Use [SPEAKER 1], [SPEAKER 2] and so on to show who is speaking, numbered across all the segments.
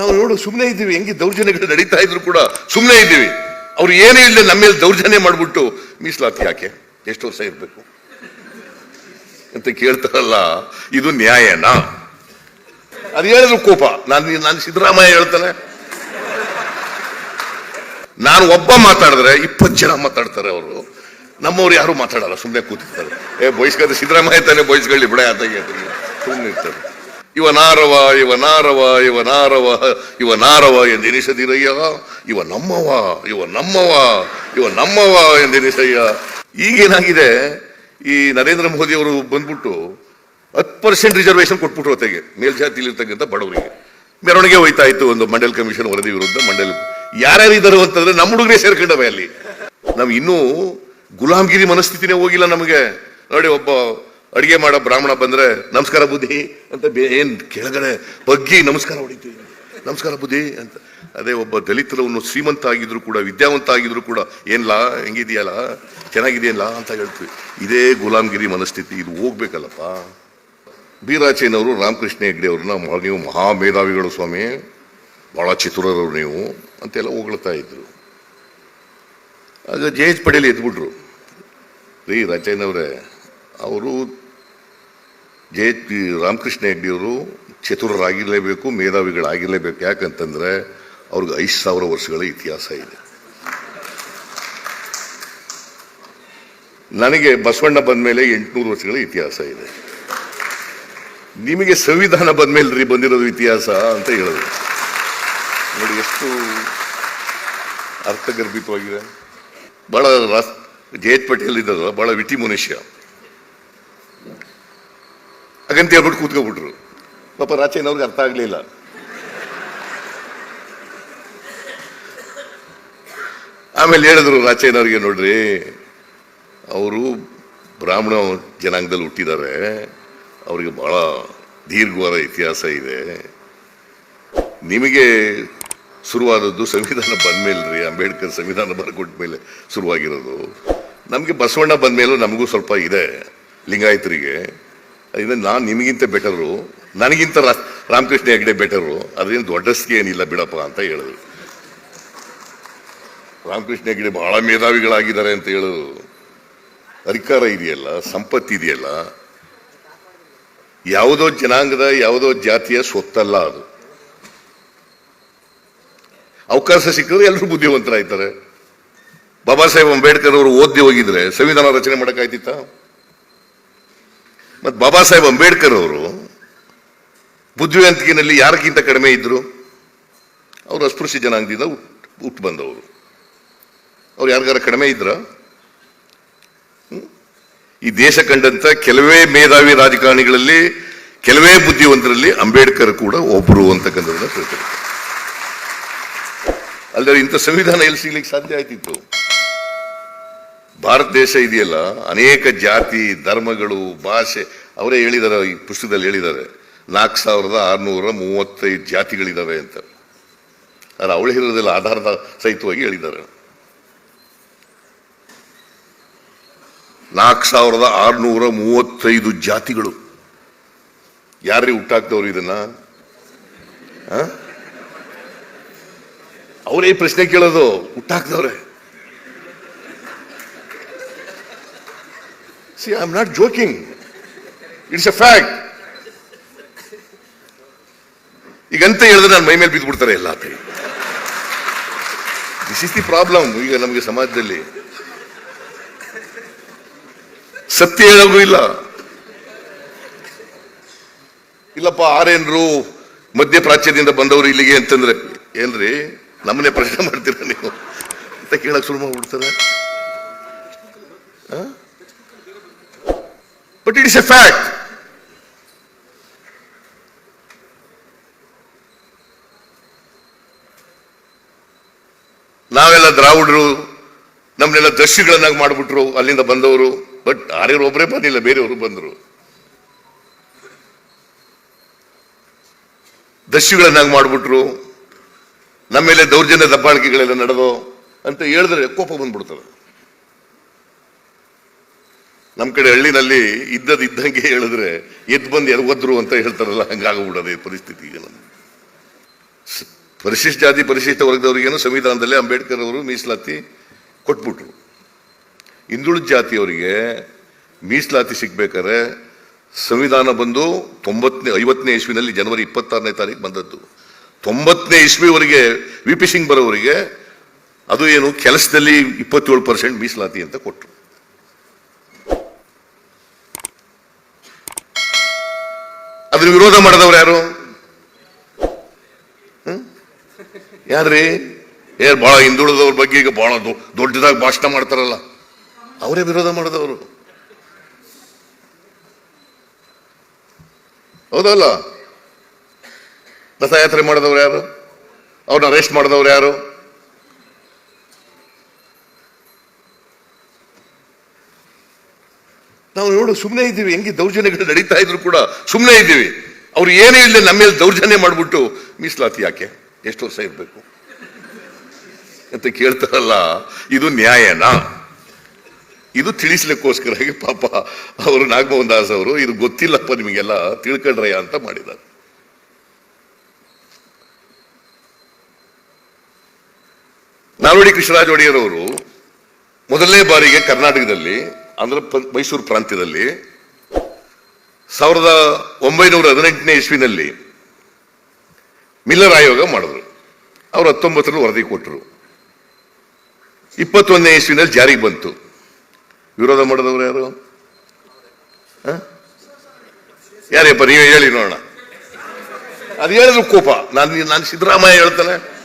[SPEAKER 1] ನಾವು ನೋಡು ಸುಮ್ಮನೆ ಇದ್ದೀವಿ. ಹೆಂಗೆ ದೌರ್ಜನ್ಯಗಳು ನಡೀತಾ ಇದ್ರು ಕೂಡ ಸುಮ್ಮನೆ ಇದ್ದೀವಿ. ಅವ್ರು ಏನೇ ಇಲ್ಲದೆ ನಮ್ಮ ಮೇಲೆ ದೌರ್ಜನ್ಯ ಮಾಡಿಬಿಟ್ಟು ಮೀಸಲಾತಿ ಯಾಕೆ? ಎಷ್ಟು ವರ್ಷ ಇರಬೇಕು? ಅಂತ ಕೇಳ್ತಾರಲ್ಲ, ಇದು ನ್ಯಾಯನಾ? ಅದು ಹೇಳಿದ್ರು ಕೋಪ. ನಾನು ನಾನು ಸಿದ್ದರಾಮಯ್ಯ ಹೇಳ್ತಾನೆ. ನಾನು ಒಬ್ಬ ಮಾತಾಡಿದ್ರೆ ಇಪ್ಪತ್ತು ಜನ ಮಾತಾಡ್ತಾರೆ ಅವರು. ನಮ್ಮವ್ರು ಯಾರು ಮಾತಾಡಲ್ಲ ಸುಮ್ಮನೆ ಕೂತಿರ್ತಾರೆ. ಏ ಬಯಸ್ಕೊಳ್ತಾರೆ ಸಿದ್ದರಾಮಯ್ಯ ತಾನೇ ಬಯಸ್ಕೊಳ್ಳಿ ಬಿಡ ಅಂತ ಸುಮ್ಮನೆ ಇರ್ತಾರೆ. ಇವನಾರವ ಇವನಾರವ ಇವನಾರವ ಇವನಾರವ ಎಂದೆನಿಸದಿರಯ್ಯ. ಇವ ನಮ್ಮವ ಇವ ನಮ್ಮವ ಇವ ನಮ್ಮವ ಎಂದೆನಿಸಯ್ಯ. ಈಗೇನಾಗಿದೆ, ಈ ನರೇಂದ್ರ ಮೋದಿ ಅವರು ಬಂದ್ಬಿಟ್ಟು ಹತ್ತು ಪರ್ಸೆಂಟ್ ರಿಸರ್ವೇಶನ್ ಕೊಟ್ಬಿಟ್ರು ಹೊತ್ತಿಗೆ ಮೇಲ್ಜಾತಿಲಿರ್ತಕ್ಕಂಥ ಬಡವರಿಗೆ. ಮೆರವಣಿಗೆ ಹೋಯ್ತಾ ಇತ್ತು ಒಂದು ಮಂಡಲ್ ಕಮಿಷನ್ ವರದಿ ವಿರುದ್ಧ, ಮಂಡಲ್ ಯಾರ್ಯಾರು ಇದ್ದಾರೆ ಅಂತಂದ್ರೆ ನಮ್ಮ ಹುಡುಗರೇ ಸೇರ್ಕೊಂಡವೆ ಅಲ್ಲಿ. ನಾವು ಇನ್ನೂ ಗುಲಾಮ್ಗಿರಿ ಮನಸ್ಥಿತಿನೇ ಹೋಗಿಲ್ಲ ನಮಗೆ. ನೋಡಿ ಒಬ್ಬ ಅಡಿಗೆ ಮಾಡೋ ಬ್ರಾಹ್ಮಣ ಬಂದ್ರೆ, ನಮಸ್ಕಾರ ಬುದ್ಧಿ ಅಂತ ಬೇ ಏನ್ ಕೆಳಗಡೆ ಬಗ್ಗಿ ನಮಸ್ಕಾರ ಹೊಡಿತೀವಿ ನಮಸ್ಕಾರ ಬುದ್ಧಿ ಅಂತ. ಅದೇ ಒಬ್ಬ ದಲಿತರವನು ಶ್ರೀಮಂತ ಆಗಿದ್ರು ಕೂಡ, ವಿದ್ಯಾವಂತ ಆಗಿದ್ರು ಕೂಡ, ಏನ್ಲಾ ಹೆಂಗಿದೆಯಲ್ಲ ಚೆನ್ನಾಗಿದೆಯಲ್ಲ ಅಂತ ಹೇಳ್ತೀವಿ. ಇದೇ ಗುಲಾಮ್ಗಿರಿ ಮನಸ್ಥಿತಿ, ಇದು ಹೋಗ್ಬೇಕಲ್ಲಪ್ಪ. ಬೀರಾಚೇನವರು, ರಾಮಕೃಷ್ಣ ಹೆಗ್ಡೆ ಅವ್ರನ್ನ ನೀವು ಮಹಾ ಮೇಧಾವಿಗಳು ಸ್ವಾಮಿ, ಬಹಳ ಚತುರರು ನೀವು ಅಂತೆಲ್ಲ ಹೊಗಳ್ತಾ ಇದ್ರು. ಆಗ ಜೆ ಎಚ್ ಎದ್ಬಿಟ್ರು. ರೀ, ರಾಚೇನವ್ರೆ, ಅವರು ಜೆ ಪಿ ರಾಮಕೃಷ್ಣ ಹೆಡ್ಡಿಯವರು ಚತುರರಾಗಿರಲೇಬೇಕು, ಮೇಧಾವಿಗಳಾಗಿರಲೇಬೇಕು. ಯಾಕಂತಂದರೆ ಅವ್ರಿಗೆ ಐದು ಸಾವಿರ ವರ್ಷಗಳ ಇತಿಹಾಸ ಇದೆ. ನನಗೆ ಬಸವಣ್ಣ ಬಂದ ಮೇಲೆ ಎಂಟುನೂರು ವರ್ಷಗಳ ಇತಿಹಾಸ ಇದೆ. ನಿಮಗೆ ಸಂವಿಧಾನ ಬಂದ್ಮೇಲೆ ರೀ ಬಂದಿರೋದು ಇತಿಹಾಸ ಅಂತ ಹೇಳಿದ್ರು ನೋಡಿ ಎಷ್ಟು ಅರ್ಥಗರ್ಭಿತವಾಗಿದೆ. ಭಾಳ ರಾಸ್ ಜಯತ್ ಪಟೇಲ್ ಇದ್ದಾರಲ್ಲ ಭಾಳ ವಿಟಿ ಮನುಷ್ಯ ಹಾಗಂತ ಹೇಳ್ಬಿಟ್ಟು ಕೂತ್ಕೊಬಿಟ್ರು. ಪಾಪ ರಾಚಯ್ಯನವ್ರಿಗೆ ಅರ್ಥ ಆಗ್ಲಿಲ್ಲ. ಆಮೇಲೆ ಹೇಳಿದ್ರು ರಾಚಯ್ಯನವ್ರಿಗೆ ನೋಡ್ರಿ, ಅವರು ಬ್ರಾಹ್ಮಣ ಜನಾಂಗದಲ್ಲಿ ಹುಟ್ಟಿದ್ದಾರೆ, ಅವರಿಗೆ ಬಹಳ ದೀರ್ಘವಾದ ಇತಿಹಾಸ ಇದೆ. ನಿಮಗೆ ಶುರುವಾದದ್ದು ಸಂವಿಧಾನ ಬಂದ್ಮೇಲೆ ರೀ ಅಂಬೇಡ್ಕರ್ ಸಂವಿಧಾನ ಬರ್ಕೊಟ್ಟ ಮೇಲೆ ಶುರುವಾಗಿರೋದು. ನಮಗೆ ಬಸವಣ್ಣ ಬಂದ್ಮೇಲೂ ನಮಗೂ ಸ್ವಲ್ಪ ಇದೆ, ಲಿಂಗಾಯತರಿಗೆ. ಅದರಿಂದ ನಾನು ನಿಮಗಿಂತ ಬೆಟರು ನನಗಿಂತ ರಾಮಕೃಷ್ಣ ಹೆಗ್ಡೆ ಬೆಟರು ಅದರಿಂದ ದೊಡ್ಡಸ್ಗೆ ಏನಿಲ್ಲ ಬಿಡಪ್ಪ ಅಂತ ಹೇಳಿದ್ರು. ರಾಮಕೃಷ್ಣ ಹೆಗ್ಡೆ ಬಹಳ ಮೇಧಾವಿಗಳಾಗಿದ್ದಾರೆ ಅಂತ ಹೇಳಿದ್ರು. ಅಧಿಕಾರ ಇದೆಯಲ್ಲ, ಸಂಪತ್ತು ಇದೆಯಲ್ಲ. ಯಾವುದೋ ಜನಾಂಗದ, ಯಾವುದೋ ಜಾತಿಯ ಸ್ವತ್ತಲ್ಲ ಅದು. ಅವಕಾಶ ಸಿಕ್ಕಿದ್ರೆ ಎಲ್ಲರೂ ಬುದ್ಧಿವಂತರಾಯ್ತಾರೆ ಬಾಬಾ ಸಾಹೇಬ್ ಅಂಬೇಡ್ಕರ್ ಅವರು ಓದಿ ಹೋಗಿದ್ರೆ ಸಂವಿಧಾನ ರಚನೆ ಮಾಡಕ್ಕಾಯ್ತಿತ್ತ? ಮತ್ ಬಾಬಾ ಸಾಹೇಬ್ ಅಂಬೇಡ್ಕರ್ ಅವರು ಬುದ್ಧಿವಂತಿಕೆಯಲ್ಲಿ ಯಾರಿಗಿಂತ ಕಡಿಮೆ ಇದ್ದರು ಅವರು ಅಸ್ಪೃಶ್ಯ ಜನಾಂಗದಿಂದ ಹುಟ್- ಹುಟ್ಟು ಬಂದವರು. ಅವ್ರು ಯಾರಿಗಾರ ಕಡಿಮೆ ಇದ್ರ? ಈ ದೇಶ ಕಂಡಂತ ಕೆಲವೇ ಮೇಧಾವಿ ರಾಜಕಾರಣಿಗಳಲ್ಲಿ, ಕೆಲವೇ ಬುದ್ಧಿವಂತರಲ್ಲಿ ಅಂಬೇಡ್ಕರ್ ಕೂಡ ಒಬ್ಬರು ಅಂತಕ್ಕಂಥದ್ದನ್ನ ಅಲ್ಲದೆ ಇಂಥ ಸಂವಿಧಾನ ಎಲ್ಲಿ ಸಿಗ್ಲಿಕ್ಕೆ ಸಾಧ್ಯ ಆಯ್ತಿತ್ತು? ಭಾರತ ದೇಶ ಇದೆಯಲ್ಲ, ಅನೇಕ ಜಾತಿ, ಧರ್ಮಗಳು, ಭಾಷೆ, ಅವರೇ ಹೇಳಿದ್ದಾರೆ ಈ ಪುಸ್ತಕದಲ್ಲಿ ಹೇಳಿದ್ದಾರೆ ನಾಲ್ಕು ಸಾವಿರದ ಆರುನೂರ ಮೂವತ್ತೈದು ಜಾತಿಗಳಿದ್ದಾವೆ ಅಂತ. ಅದು ಅವಳು ಹೇಳೋದಿಲ್ಲ ಆಧಾರದ ಸಹಿತವಾಗಿ ಹೇಳಿದ್ದಾರೆ ನಾಲ್ಕು ಸಾವಿರದ ಆರುನೂರ ಮೂವತ್ತೈದು ಜಾತಿಗಳು. ಯಾರೇ ಹುಟ್ಟಾಕ್ತವ್ರು ಇದನ್ನ? ಅವರೇ ಪ್ರಶ್ನೆ ಕೇಳೋದು, ಹುಟ್ಟಾಕ್ದವ್ರೆ. See I not joking it's a fact ಈಗಂತ ಹೇಳಿದ್ರೆ ನಾನು ಮೈ ಮೇಲೆ ಬಿದ್ದುಬಿಡ್ತಾರೆ ಎಲ್ಲ ದಿಸ್ ಇಸ್ ದಿ ಪ್ರಾಬ್ಲಮ್ ಈಗ ನಮಗೆ ಸಮಾಜದಲ್ಲಿ. ಸತ್ಯ ಹೇಳೋದು ಇಲ್ಲ. ಇಲ್ಲಪ್ಪ ಆರೇನ್ರು ಮಧ್ಯ ಪ್ರಾಚ್ಯದಿಂದ ಬಂದವರು ಇಲ್ಲಿಗೆ ಅಂತಂದ್ರೆ, ಏನ್ರಿ, ನಮ್ಮನ್ನೇ ಪ್ರಶ್ನೆ ಮಾಡ್ತೀರ ನೀವು? ಅಂತ ಕೇಳಕ್ ಶುರು ಮಾಡ್ಬಿಡ್ತಾರೆ. But it is a fact ನಾವೆಲ್ಲ ದ್ರಾವಿಡರು ನಮ್ಮನ್ನೆಲ್ಲ ದರ್ಶಿಗಳನ್ನಾಗಿ ಮಾಡಿಬಿಟ್ರು, ಅಲ್ಲಿಂದ ಬಂದವರು. ಬಟ್ ಆರ್ಯರು ಒಬ್ಬರೇ ಬಂದಿಲ್ಲ, ಬೇರೆಯವರು ಬಂದರು. ದಸ್ಯುಗಳನ್ನಾಗಿ ಮಾಡ್ಬಿಟ್ರು. ನಮ್ಮ ಮೇಲೆ ದೌರ್ಜನ್ಯ ದಬ್ಬಾಳಿಕೆಗಳೆಲ್ಲ ನಡೆದು ಅಂತ ಹೇಳಿದ್ರೆ ಕೋಪ ಬಂದ್ಬಿಡ್ತದೆ. ನಮ್ಮ ಕಡೆ ಹಳ್ಳಿನಲ್ಲಿ ಇದ್ದದಿದ್ದಂಗೆ ಹೇಳಿದ್ರೆ ಎದ್ದು ಬಂದು ಎದಗೊದ್ರು ಅಂತ ಹೇಳ್ತಾರಲ್ಲ, ಹಂಗಾಗ್ಬಿಡೋದು ಪರಿಸ್ಥಿತಿ ಈಗ ನಮ್ಮ ಪರಿಶಿಷ್ಟ ಜಾತಿ, ಪರಿಶಿಷ್ಟ ವರ್ಗದವರಿಗೇನು ಸಂವಿಧಾನದಲ್ಲಿ ಅಂಬೇಡ್ಕರ್ ಅವರು ಮೀಸಲಾತಿ ಕೊಟ್ಬಿಟ್ರು. ಹಿಂದುಳಿದ ಜಾತಿಯವರಿಗೆ ಮೀಸಲಾತಿ ಸಿಗ್ಬೇಕಾದ್ರೆ ಸಂವಿಧಾನ ಬಂದು ತೊಂಬತ್ತನೇ, ಐವತ್ತನೇ ಇಸ್ವಿನಲ್ಲಿ ಜನವರಿ ಇಪ್ಪತ್ತಾರನೇ ತಾರೀಕು ಬಂದದ್ದು. ತೊಂಬತ್ತನೇ ಇಸ್ವಿವರೆಗೆ ವಿ ಪಿ ಸಿಂಗ್ ಬರೋವರಿಗೆ ಅದು ಏನು ಕೆಲಸದಲ್ಲಿ ಇಪ್ಪತ್ತೇಳು ಪರ್ಸೆಂಟ್ ಮೀಸಲಾತಿ ಅಂತ ಕೊಟ್ಟರು ಅದ್ರ ವಿರೋಧ ಮಾಡಿದವ್ರು ಯಾರು? ಯಾರ್ರಿ? ಏ ಬಹಳ ಹಿಂದುಳಿದವ್ರ ಬಗ್ಗೆ ಈಗ ಬಹಳ ದೊಡ್ಡದಾಗಿ ಭಾಷಣ ಮಾಡ್ತಾರಲ್ಲ. ಅವರೇ ವಿರೋಧ ಮಾಡಿದವರು. ಹೌದಲ್ಲ? ರಥಯಾತ್ರೆ ಮಾಡಿದವ್ರು ಯಾರು? ಅವ್ರನ್ನ ಅರೆಸ್ಟ್ ಮಾಡಿದವ್ರು ಯಾರು? ನಾವು ನೋಡು ಸುಮ್ಮನೆ ಇದ್ದೀವಿ. ಹೆಂಗೆ ದೌರ್ಜನ್ಯಗಳು ನಡೀತಾ ಇದ್ರು ಕೂಡ ಸುಮ್ಮನೆ ಇದ್ದೀವಿ. ಅವ್ರು ಏನೇ ಇಲ್ಲ ನಮ್ಮ ಮೇಲೆ ದೌರ್ಜನ್ಯ ಮಾಡಿಬಿಟ್ಟು ಮೀಸಲಾತಿ ಯಾಕೆ? ಎಷ್ಟು ವರ್ಷ ಇರಬೇಕು? ಅಂತ ಕೇಳ್ತಾರಲ್ಲ, ಇದು ನ್ಯಾಯನಾ? ಇದು ತಿಳಿಸ್ಲಿಕ್ಕೋಸ್ಕರ ಪಾಪ ಅವರು ನಾಗಮೋಹನ್ ದಾಸ್ ಅವರು, ಇದು ಗೊತ್ತಿಲ್ಲಪ್ಪ ನಿಮಗೆಲ್ಲ ತಿಳ್ಕೊಳ್ರಯ್ಯ ಅಂತ ಮಾಡಿದ್ದಾರೆ. ನಾಲ್ವಡಿ ಕೃಷ್ಣರಾಜ ಒಡೆಯರ್ ಅವರು ಮೊದಲನೇ ಬಾರಿಗೆ ಕರ್ನಾಟಕದಲ್ಲಿ ಆಂಧ್ರ ಮೈಸೂರು ಪ್ರಾಂತ್ಯದಲ್ಲಿ ಸಾವಿರದ ಒಂಬೈನೂರ ಹದಿನೆಂಟನೇ ಇಸ್ವಿನಲ್ಲಿ ಮಿಲ್ಲರ್ ಆಯೋಗ ಮಾಡಿದ್ರು. ಅವರು ಹತ್ತೊಂಬತ್ತರಲ್ಲಿ ವರದಿ ಕೊಟ್ಟರು ಇಪ್ಪತ್ತೊಂದನೇ ಇಸ್ವಿನಲ್ಲಿ ಜಾರಿಗೆ ಬಂತು. ವಿರೋಧ ಮಾಡಿದವರು ಯಾರು? ಯಾರಪ್ಪ ನೀವೇ ಹೇಳಿ ನೋಡೋಣ. ಅದು ಹೇಳಿದ್ರು ಕೋಪ. ನಾನು ನಾನು ಸಿದ್ದರಾಮಯ್ಯ ಹೇಳ್ತಾನೆ.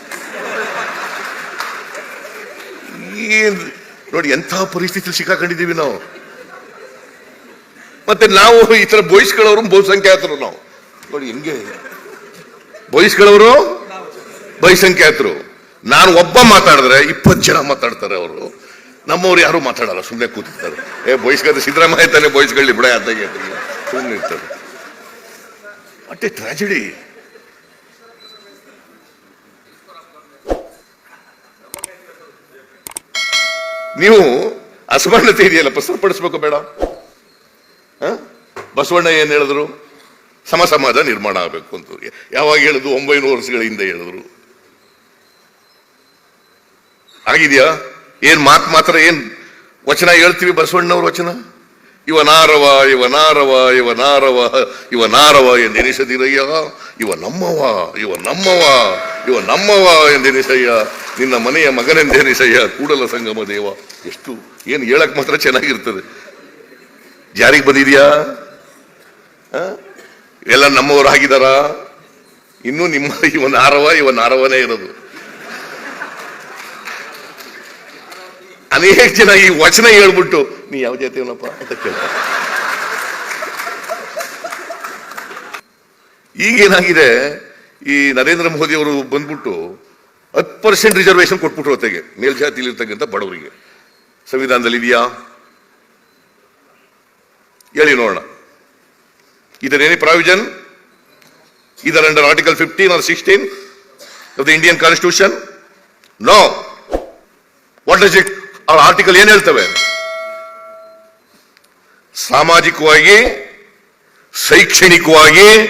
[SPEAKER 1] ನೋಡಿ, ಎಂಥ ಪರಿಸ್ಥಿತಿ ಸಿಕ್ಕಾಕೊಂಡಿದ್ದೀವಿ ನಾವು. ಮತ್ತೆ ನಾವು ಈ ತರ ಬೋಯಿಸ್ಗಳವರು ಬಹುಸಂಖ್ಯಾತರು ನಾವು. ನೋಡಿ ಹೆಂಗೆ ಬೋಯಿಸ್ಗಳವರು ಬಹುಸಂಖ್ಯಾತರು. ನಾನು ಒಬ್ಬ ಮಾತಾಡಿದ್ರೆ ಇಪ್ಪತ್ತು ಜನ ಮಾತಾಡ್ತಾರೆ ಅವರು. ನಮ್ಮವ್ರು ಯಾರು ಮಾತಾಡಲ್ಲ ಸುಮ್ಮನೆ ಕೂತಿರ್ತಾರೆ. ಏ ಬೋಯಿಸ್ಗಾದ್ರೆ ಸಿದ್ದರಾಮಯ್ಯ ತಾನೆ ಬಯಸ್ಕೊಳ್ಳಿ ಬಿಡ ಅದಾಗೆ ಸುಮ್ಮನೆ ಇರ್ತಾರೆ. ಅಟ್ಟೆ ಟ್ರಾಜಿಡಿ ನೀವು ಅಸಮಾನತೆ ಇದೆಯಲ್ಲ, ಪ್ರಸ್ತುತಪಡಿಸ್ಬೇಕು ಬೇಡ? ಬಸವಣ್ಣ ಏನ್ ಹೇಳಿದ್ರು? ಸಮ ಸಮಾಜ ನಿರ್ಮಾಣ ಆಗಬೇಕು ಅಂತ. ಯಾವಾಗ ಹೇಳಿದ್ರು? ಒಂಬೈನೂರು ವರ್ಷಗಳ ಹಿಂದೆ ಹೇಳಿದ್ರು. ಆಗಿದೆಯಾ ಏನ್ ಮಾತು ಮಾತ್ರ ಏನ್? ವಚನ ಹೇಳ್ತೀವಿ ಬಸವಣ್ಣವ್ರ ವಚನ? ಇವನಾರವ ಇವನಾರವ ಇವನಾರವ ಇವನಾರವ ಎಂದೆನಿಸದಿರಯ್ಯ. ಇವ ನಮ್ಮವ ಇವ ನಮ್ಮವ ಇವ ನಮ್ಮವ ಎಂದೆನಿಸಯ್ಯ. ನಿನ್ನ ಮನೆಯ ಮಗನೆಂದೆನಿಸಯ್ಯ ಕೂಡಲ ಸಂಗಮ ದೇವ. ಎಷ್ಟು, ಏನು ಹೇಳಕ್ ಮಾತ್ರ ಚೆನ್ನಾಗಿರ್ತದೆ. ಜಾರಿಗೆ ಬಂದಿದ್ಯಾ? ಎಲ್ಲ ನಮ್ಮವರು ಆಗಿದಾರ? ಇನ್ನು ನಿಮ್ಮ, ಇವನ ಆರವ, ಇವನ್ ಆರವನೇ ಇರೋದು. ಅನೇಕ ಜನ ಈ ವಚನ ಹೇಳ್ಬಿಟ್ಟು, ನೀ ಯಾವ ಜಾತಿಯವನಪ್ಪ ಅಂತ ಕೇಳ್ತಾರೆ. ಈಗೇನಾಗಿದೆ, ಈ ನರೇಂದ್ರ ಮೋದಿ ಅವರು ಬಂದ್ಬಿಟ್ಟು ಹತ್ತು ಪರ್ಸೆಂಟ್ ರಿಸರ್ವೇಶನ್ ಕೊಟ್ಬಿಟ್ರು ಹೊತ್ತಿಗೆ ಮೇಲ್ಜಾತಿಲಿ ಇರ್ತಕ್ಕಂಥ ಬಡವರಿಗೆ. ಸಂವಿಧಾನದಲ್ಲಿ ಇದೆಯಾ? ಹೇಳಿ ನೋಡೋಣ. ಇದರ ಪ್ರಾವಿಜನ್ ಇದರ್ under article fifteen or sixteen of the Indian constitution no what does it or article ಏನ್ ಹೇಳ್ತವೆ? ಸಾಮಾಜಿಕವಾಗಿ, ಶೈಕ್ಷಣಿಕವಾಗಿ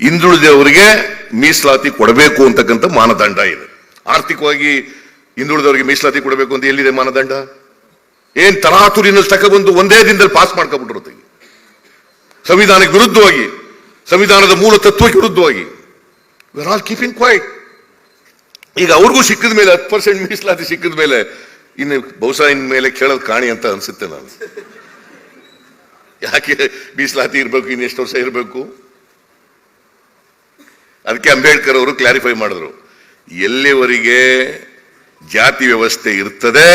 [SPEAKER 1] ಹಿಂದುಳಿದವರಿಗೆ ಮೀಸಲಾತಿ ಕೊಡಬೇಕು ಅಂತಕ್ಕಂಥ ಮಾನದಂಡ ಇದೆ. ಆರ್ಥಿಕವಾಗಿ ಹಿಂದುಳಿದವರಿಗೆ ಮೀಸಲಾತಿ ಕೊಡಬೇಕು ಅಂತ ಎಲ್ಲಿದೆ ಮಾನದಂಡ? ಏನ್ ತರಾತುರಿನಲ್ಲಿ ಬಂದು ಒಂದೇ ದಿನದಲ್ಲಿ ಪಾಸ್ ಮಾಡ್ಕೊಬಿಟ್ಟಿರುತ್ತೆ ಸಂವಿಧಾನಕ್ಕೆ ವಿರುದ್ಧವಾಗಿ, ಸಂವಿಧಾನದ ಮೂಲ ತತ್ವಕ್ಕೆ ವಿರುದ್ಧವಾಗಿ. ವಿರ್ ಆಲ್ ಕೀಪಿಂಗ್ ಕ್ವೈಟ್ ಈಗ ಅವ್ರಿಗೂ ಸಿಕ್ಕಿದ ಮೇಲೆ ಹತ್ತು ಪರ್ಸೆಂಟ್ ಮೀಸಲಾತಿ ಸಿಕ್ಕಿದ ಮೇಲೆ ಇನ್ನು ಬಹುಶಃ ಇನ್ ಮೇಲೆ ಕೇಳೋದು ಕಾಣಿ ಅಂತ ಅನ್ಸುತ್ತೆ ನಾನು ಯಾಕೆ ಮೀಸಲಾತಿ ಇರಬೇಕು, ಇನ್ನೆಷ್ಟು ವರ್ಷ ಇರಬೇಕು? ಅದಕ್ಕೆ ಅಂಬೇಡ್ಕರ್ ಅವರು ಕ್ಲಾರಿಫೈ ಮಾಡಿದ್ರು. ಎಲ್ಲಿವರೆಗೆ ಜಾತಿ ವ್ಯವಸ್ಥೆ ಇರ್ತದೆ,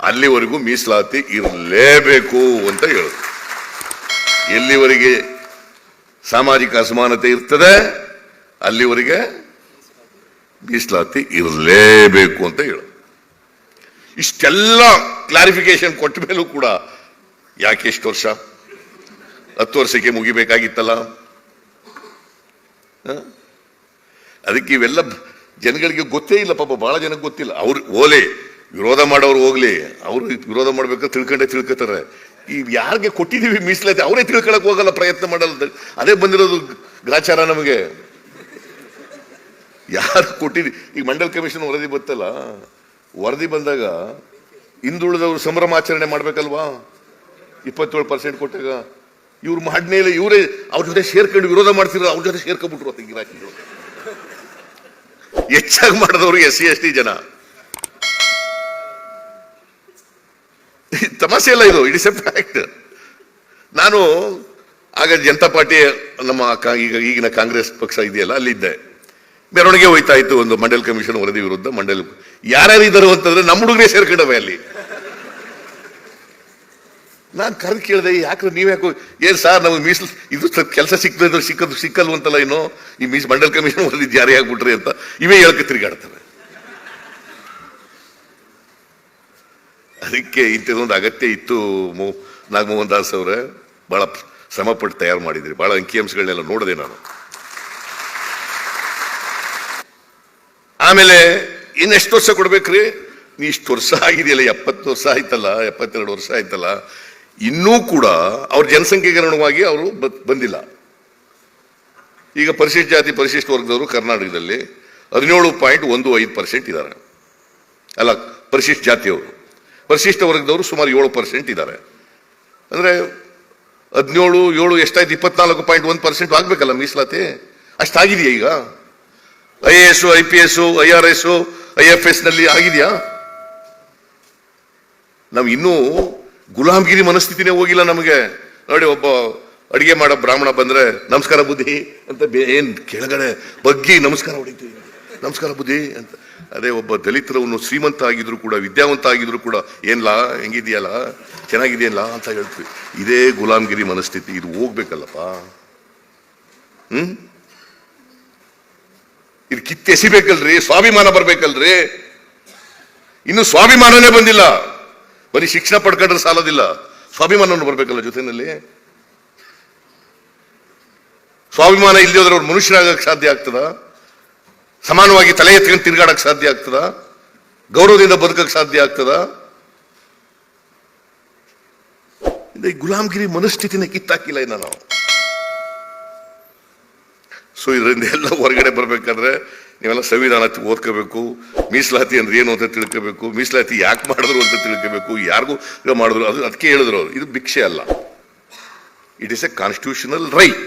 [SPEAKER 1] ಅಲ್ಲಿವರೆಗೂ ಮೀಸಲಾತಿ ಇರಲೇಬೇಕು ಅಂತ ಹೇಳುದು. ಎಲ್ಲಿವರೆಗೆ ಸಾಮಾಜಿಕ ಅಸಮಾನತೆ ಇರ್ತದೆ, ಅಲ್ಲಿವರೆಗೆ ಮೀಸಲಾತಿ ಇರಲೇಬೇಕು ಅಂತ ಹೇಳು ಇಷ್ಟೆಲ್ಲ ಕ್ಲಾರಿಫಿಕೇಶನ್ ಕೊಟ್ಟ ಮೇಲೂ ಕೂಡ ಯಾಕೆ ಎಷ್ಟು ವರ್ಷ? ಹತ್ತು ವರ್ಷಕ್ಕೆ ಮುಗಿಬೇಕಾಗಿತ್ತಲ್ಲ? ಅದಕ್ಕೆ ಇವೆಲ್ಲ ಜನಗಳಿಗೆ ಗೊತ್ತೇ ಇಲ್ಲ, ಪಾಪ ಬಹಳ ಜನಕ್ಕೆ ಗೊತ್ತಿಲ್ಲ. ಅವ್ರು ಓಲೆ, ವಿರೋಧ ಮಾಡೋರು ಹೋಗ್ಲಿ, ಅವರು ವಿರೋಧ ಮಾಡ್ಬೇಕು ತಿಳ್ಕೊಂಡೇ ತಿಳ್ಕೊತಾರೆ. ಈ ಯಾರಿಗೆ ಕೊಟ್ಟಿದೀವಿ ಮೀಸಲಾತಿ, ಅವರೇ ತಿಳ್ಕೊಳಕ್ ಹೋಗಲ್ಲ, ಪ್ರಯತ್ನ ಮಾಡಲ್ಲ. ಅದೇ ಬಂದಿರೋದು ಗ್ರಾಚಾರ ನಮಗೆ. ಯಾರು ಕೊಟ್ಟಿದ್ವಿ ಈಗ ಮಂಡಲ್ ಕಮಿಷನ್ ವರದಿ ಬತ್ತಲ್ಲ? ವರದಿ ಬಂದಾಗ ಹಿಂದುಳಿದವರು ಸಂಭ್ರಮಾಚರಣೆ ಮಾಡ್ಬೇಕಲ್ವಾ? ಇಪ್ಪತ್ತೇಳು ಪರ್ಸೆಂಟ್ ಕೊಟ್ಟಾಗ. ಇವ್ರು ಮಾಡ್ಮೇಲೆ ಇವರೇ ಅವ್ರ ಜೊತೆ ಸೇರ್ಕೊಂಡು ವಿರೋಧ ಮಾಡ್ತಿರೋ ಅವ್ರ ಜೊತೆ ಸೇರ್ಕೊಂಡ್ಬಿಟ್ರು ಅಂತ ಗಿರಾಕಿಗಳು ಹೆಚ್ಚಾಗಿ ಮಾಡಿದವರು ಎಸ್ ಸಿ, ಎಸ್ ಟಿ ಜನ. ತಮಾಷೆ ಇಲ್ಲ ಇದು ಇಟ್ ಇಸ್ ಎ ಫ್ಯಾಕ್ಟ್. ನಾನು ಆಗ ಜನತಾ ಪಾರ್ಟಿ, ನಮ್ಮ ಈಗ ಈಗಿನ ಕಾಂಗ್ರೆಸ್ ಪಕ್ಷ ಇದೆಯಲ್ಲ, ಅಲ್ಲಿದ್ದೆ. ಮೆರವಣಿಗೆ ಹೋಯ್ತಾ ಇತ್ತು ಒಂದು ಮಂಡಲ್ ಕಮಿಷನ್ ವರದಿ ವಿರುದ್ಧ, ಮಂಡಲ್ ಯಾರ್ಯಾರು ಇದ್ದಾರೆ ಅಂತಂದ್ರೆ ನಮ್ಮ ಹುಡುಗರೇ ಸೇರ್ಕೊಂಡವೆ ಅಲ್ಲಿ. ನಾನು ಕರೆದು ಕೇಳಿದೆ ಯಾಕ್ರೆ ನೀವ್ ಯಾಕೋ, ಏನ್ ಸರ್ ನಮಗೆ ಮೀಸಲು, ಇದು ಕೆಲಸ ಸಿಕ್ಕಿದ್ರು ಸಿಕ್ಕದು ಸಿಕ್ಕಲ್ವಂತಲ್ಲ ಏನು? ಈ ಮೀಸ್, ಮಂಡಲ್ ಕಮಿಷನ್ ಬಂದಿದ್ದು ಜಾರಿ ಆಗ್ಬಿಟ್ರಿ ಅಂತ ಇವೇ ಹೇಳಕ್ಕೆ ತಿರುಗಾಡ್ತಾರೆ. ಅದಕ್ಕೆ ಇಂಥದ್ದೊಂದು ಅಗತ್ಯ ಇತ್ತು ನಾಗಮೋಹನ್ ದಾಸ್ ಅವರೇ. ಬಹಳ ಶ್ರಮಪಟ್ಟು ತಯಾರು ಮಾಡಿದ್ರಿ. ಬಹಳ ಅಂಕಿಅಂಶಗಳನ್ನೆಲ್ಲ ನೋಡಿದೆ ನಾನು. ಆಮೇಲೆ, ಇನ್ನೆಷ್ಟು ವರ್ಷ ಕೊಡ್ಬೇಕ್ರಿ? ನೀ ಇಷ್ಟು ವರ್ಷ ಆಗಿದೆಯಲ್ಲ, ಎಪ್ಪತ್ತು ವರ್ಷ ಆಯ್ತಲ್ಲ, ಎಪ್ಪತ್ತೆರಡು ವರ್ಷ ಆಯ್ತಲ್ಲ. ಇನ್ನೂ ಕೂಡ ಅವ್ರ ಜನಸಂಖ್ಯೆಗೆ ಅನುಗುಣವಾಗಿ ಅವರು ಬಂದಿಲ್ಲ. ಈಗ ಪರಿಶಿಷ್ಟ ಜಾತಿ, ಪರಿಶಿಷ್ಟ ವರ್ಗದವರು ಕರ್ನಾಟಕದಲ್ಲಿ ಹದಿನೇಳು ಪಾಯಿಂಟ್ ಒಂದು ಐದು ಪರ್ಸೆಂಟ್ ಇದ್ದಾರೆ. ಅಲ್ಲ, ಪರಿಶಿಷ್ಟ ಜಾತಿಯವರು. ಪರಿಶಿಷ್ಟ ವರ್ಗದವರು ಸುಮಾರು ಏಳು ಪರ್ಸೆಂಟ್ ಇದ್ದಾರೆ. ಅಂದರೆ ಹದಿನೇಳು, ಏಳು ಎಷ್ಟಾಯ್ತು? ಇಪ್ಪತ್ನಾಲ್ಕು ಪಾಯಿಂಟ್ ಒಂದು ಪರ್ಸೆಂಟ್ ಆಗಬೇಕಲ್ಲ ಮೀಸಲಾತಿ? ಅಷ್ಟಾಗಿದೆಯಾ ಈಗ? I A S, I P S, I R S, I F ಎಸ್ನಲ್ಲಿ ಆಗಿದೆಯಾ? ನಾವು ಇನ್ನೂ ಗುಲಾಮ್ಗಿರಿ ಮನಸ್ಥಿತಿನೇ ಹೋಗಿಲ್ಲ ನಮಗೆ. ನೋಡಿ, ಒಬ್ಬ ಅಡಿಗೆ ಮಾಡೋ ಬ್ರಾಹ್ಮಣ ಬಂದ್ರೆ, ನಮಸ್ಕಾರ ಬುದ್ಧಿ ಅಂತ ಏನ್ ಕೆಳಗಡೆ ಬಗ್ಗಿ ನಮಸ್ಕಾರ ಹೊಡಿತೀವಿ ನಮಸ್ಕಾರ ಬುದ್ಧಿ ಅಂತ. ಅದೇ ಒಬ್ಬ ದಲಿತರವನು ಶ್ರೀಮಂತ ಆಗಿದ್ರು ಕೂಡ, ವಿದ್ಯಾವಂತ ಆಗಿದ್ರು ಕೂಡ, ಏನ್ಲಾ ಹೆಂಗಿದೆಯಲ್ಲ ಚೆನ್ನಾಗಿದೆಯಲ್ಲ ಅಂತ ಹೇಳ್ತೀವಿ. ಇದೇ ಗುಲಾಮ್ಗಿರಿ ಮನಸ್ಥಿತಿ. ಇದು ಹೋಗ್ಬೇಕಲ್ಲಪ್ಪ. ಹ್ಮ್? ಇದು ಕಿತ್ತೆಸಿಬೇಕಲ್ರಿ, ಸ್ವಾಭಿಮಾನ ಬರ್ಬೇಕಲ್ರಿ. ಇನ್ನು ಸ್ವಾಭಿಮಾನನೇ ಬಂದಿಲ್ಲ. ಬರೀ ಶಿಕ್ಷಣ ಪಡ್ಕೊಂಡ್ರೆ ಸಾಲೋದಿಲ್ಲ. ಸ್ವಾಭಿಮಾನವನ್ನು ಬರಬೇಕಲ್ಲ ಜೊತೆನಲ್ಲಿ ಸ್ವಾಭಿಮಾನ ಇಲ್ಲದೆ ಅವ್ರು ಮನುಷ್ಯರಾಗಕ್ಕೆ ಸಾಧ್ಯ ಆಗ್ತದ? ಸಮಾನವಾಗಿ ತಲೆ ಎತ್ಕೊಂಡು ತಿರ್ಗಾಡಕ್ಕೆ ಸಾಧ್ಯ ಆಗ್ತದ? ಗೌರವದಿಂದ ಬದುಕಕ್ಕೆ ಸಾಧ್ಯ ಆಗ್ತದ? ಈ ಗುಲಾಮ್ಗಿರಿ ಮನಸ್ಥಿತಿನ ಕಿತ್ತಾಕಿಲ್ಲ ಇನ್ನ ನಾವು. ಸೊ ಇದರಿಂದ ಎಲ್ಲ ಹೊರಗಡೆ ಬರ್ಬೇಕಾದ್ರೆ ನೀವೆಲ್ಲ ಸಂವಿಧಾನ ಓದ್ಕೋಬೇಕು, ಮೀಸಲಾತಿ ಅಂದ್ರೆ ಏನು ಅಂತ ತಿಳ್ಕೋಬೇಕು, ಮೀಸಲಾತಿ ಯಾಕೆ ಮಾಡಿದ್ರು ಅಂತ ತಿಳ್ಕೋಬೇಕು, ಯಾರಿಗೂ ಮಾಡಿದ್ರು, ಅದು ಅದಕ್ಕೆ ಹೇಳಿದ್ರು ಅವರು. ಇದು ಭಿಕ್ಷೆ ಅಲ್ಲ. It is a constitutional right